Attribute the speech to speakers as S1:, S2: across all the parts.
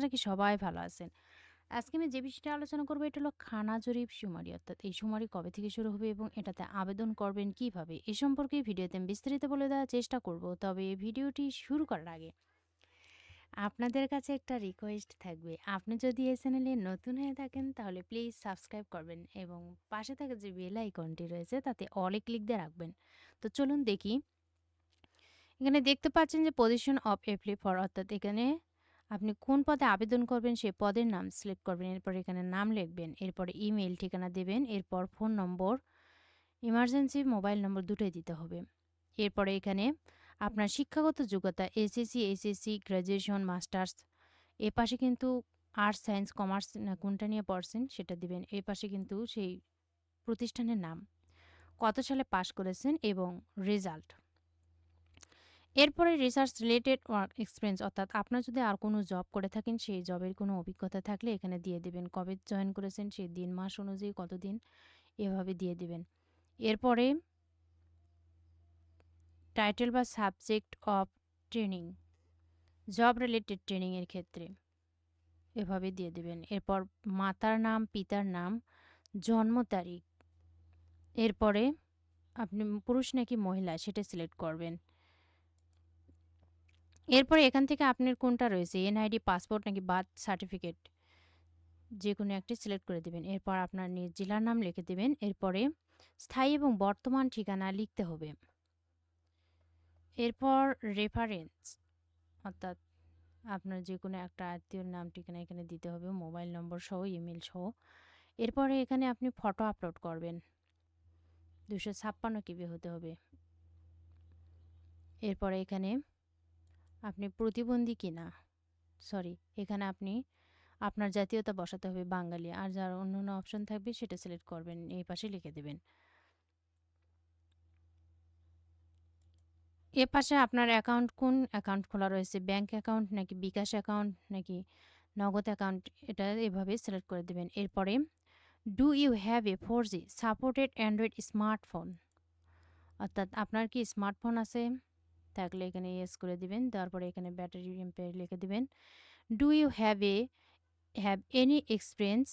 S1: নাকি সবাই ভালো আছেন। আজকে আমি যে বিষয়টা আলোচনা করব এটা হলো খানা জরিপ সুমারি অর্থাৎ এই সুমারি কবে থেকে শুরু হবে এবং এটাতে আবেদন করবেন কীভাবে? এ সম্পর্কে ভিডিওতে আমি বিস্তারিত বলে দেওয়ার চেষ্টা করব। তবে ভিডিওটি শুরু করার আগে আপনাদের কাছে একটা রিকোয়েস্ট থাকবে। আপনি যদি এই চ্যানেলে নতুন হয়ে থাকেন তাহলে প্লিজ সাবস্ক্রাইব করবেন এবং পাশে থাকা যে বেল আইকনটি রয়েছে তাতে অলে ক্লিক দিয়ে রাখবেন। তো চলুন দেখি। এখানে দেখতে পাচ্ছেন যে পজিশন অফ এপ্লি ফর অর্থাৎ এখানে আপনি কোন পদে আবেদন করবেন সেই পদের নাম সিলেক্ট করবেন, এরপর এখানে নাম লিখবেন, এরপরে ইমেল ঠিকানা দেবেন, এরপর phone number, emergency mobile number দুটোই দিতে হবে। এরপরে এখানে আপনার শিক্ষাগত যোগ্যতা, এসএসসি এসএসসি গ্র্যাজুয়েশন মাস্টার্স, এ পাশে কিন্তু আর্টস, সায়েন্স, কমার্স, না কোনটা নিয়ে পড়ছেন সেটা দিবেন, এ পাশে কিন্তু সেই প্রতিষ্ঠানের নাম। কত সালে পাশ করেছেন এবং রেজাল্ট? এরপরে রিসার্চ রিলেটেড ওয়ার্ক এক্সপিরিয়েন্স অর্থাৎ আপনার যদি আর কোনো জব করে থাকেন, সেই জবের কোনো অভিজ্ঞতা থাকলে এখানে দিয়ে দেবেন। কবে জয়েন করেছেন, সেই দিন মাস অনুযায়ী কতদিন এভাবে দিয়ে দেবেন। এরপরে টাইটেল বা subject of training job related ট্রেনিংয়ের ক্ষেত্রে এভাবে দিয়ে দেবেন। এরপর মাতার নাম, পিতার নাম, জন্ম তারিখ, এরপরে আপনি পুরুষ নাকি মহিলা সেটা সিলেক্ট করবেন। এরপরে এখান থেকে আপনার কোনটা রয়েছে? এনআইডি, পাসপোর্ট নাকি বার্থ সার্টিফিকেট? যে কোনো একটি সিলেক্ট করে দেবেন। এরপর আপনার নিজ জেলার নাম লিখে দেবেন। এরপরে স্থায়ী এবং বর্তমান ঠিকানা লিখতে হবে। এরপর রেফারেন্স অর্থাৎ আপনার যে কোনো একটা আত্মীয়র নাম, ঠিকানা এখানে দিতে হবে। মোবাইল নম্বর সহ, ইমেল সহ। এরপরে এখানে আপনি ফটো আপলোড করবেন। দুশো ছাপ্পান্ন কেবি হতে হবে। এরপরে এখানে আপনি প্রতিবন্ধী কিনা সরি, এখানে আপনি, আপনার জাতীয়তা বসাতে হবে বাঙালি, আর যার অন্য অন্য অপশন থাকবে সেটা সিলেক্ট করবেন, এই পাশে লিখে দেবেন। এ পাশে আপনার অ্যাকাউন্ট কোন অ্যাকাউন্ট খোলা রয়েছে? ব্যাংক অ্যাকাউন্ট নাকি বিকাশ অ্যাকাউন্ট নাকি নগদ অ্যাকাউন্ট এটা এভাবে সিলেক্ট করে দেবেন। এরপরে do you have a four G supported android smartphone অর্থাৎ আপনার কি স্মার্টফোন আছে? থাকলে এখানে ইয়েস করে দিবেন। তারপরে এখানে ব্যাটারি এম্পেয়ার লিখে দিবেন। Do you have a have any experience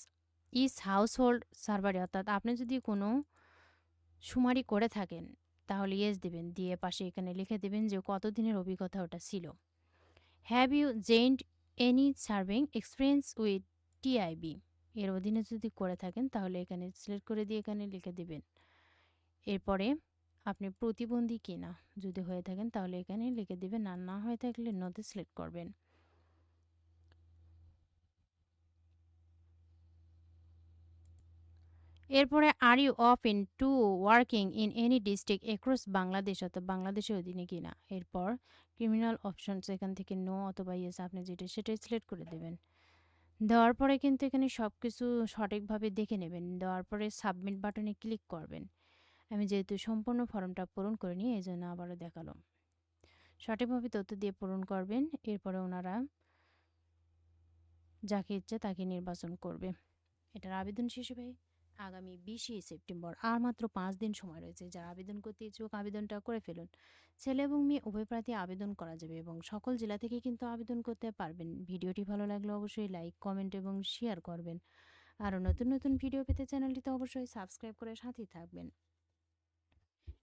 S1: is house hold সার্ভারে অর্থাৎ আপনি যদি কোনো সুমারি করে থাকেন, তাহলে ইয়েস দিবেন। দিয়ে পাশে এখানে লিখে দেবেন যে কত দিনের অভিজ্ঞতা ওটা ছিল। Have you gained any serving experience with TIB এর অধীনে যদি করে থাকেন, তাহলে এখানে সিলেক্ট করে দিয়ে এখানে লিখে দেবেন। এরপরে আপনি প্রতিবন্ধী কিনা যদি হয়ে থাকেন, তাহলে এখানে লিখে দেবেন, আর না হয়ে থাকলে নতে সিলেক্ট করবেন। এরপরে are you open to working in any district across Bangladesh অথবা বাংলাদেশের অধীনে কিনা? এরপর ক্রিমিনাল অপশনস এখান থেকে নো অথবা ইয়েস আপনি যেটা সেটাই সিলেক্ট করে দেবেন। দেওয়ার পরে কিন্তু এখানে সব কিছু সঠিকভাবে দেখে নেবেন। দেওয়ার পরে সাবমিট বাটনে ক্লিক করবেন। আমি যেহেতু সম্পূর্ণ ফর্মটা পূরণ করে নিই এই জন্য আবারও দেখাল সঠিকভাবে তথ্য দিয়ে পূরণ করবেন, এরপরে ওনারা যাকে ইচ্ছে তাকে নির্বাচন করবে। এটার আবেদন শেষ হবে আগামী বিশে সেপ্টেম্বর। আর মাত্র পাঁচ দিন সময় রয়েছে। যারা আবেদন করতে ইচ্ছুক আবেদনটা করে ফেলুন। ছেলে এবং মেয়ে উভয় প্রার্থী আবেদন করা যাবে এবং সকল জেলা থেকে কিন্তু আবেদন করতে পারবেন। ভিডিওটি ভালো লাগলে অবশ্যই লাইক, কমেন্ট এবং শেয়ার করবেন। আরও নতুন নতুন ভিডিও পেতে চ্যানেলটিতে অবশ্যই সাবস্ক্রাইব করে সাথেই থাকবেন।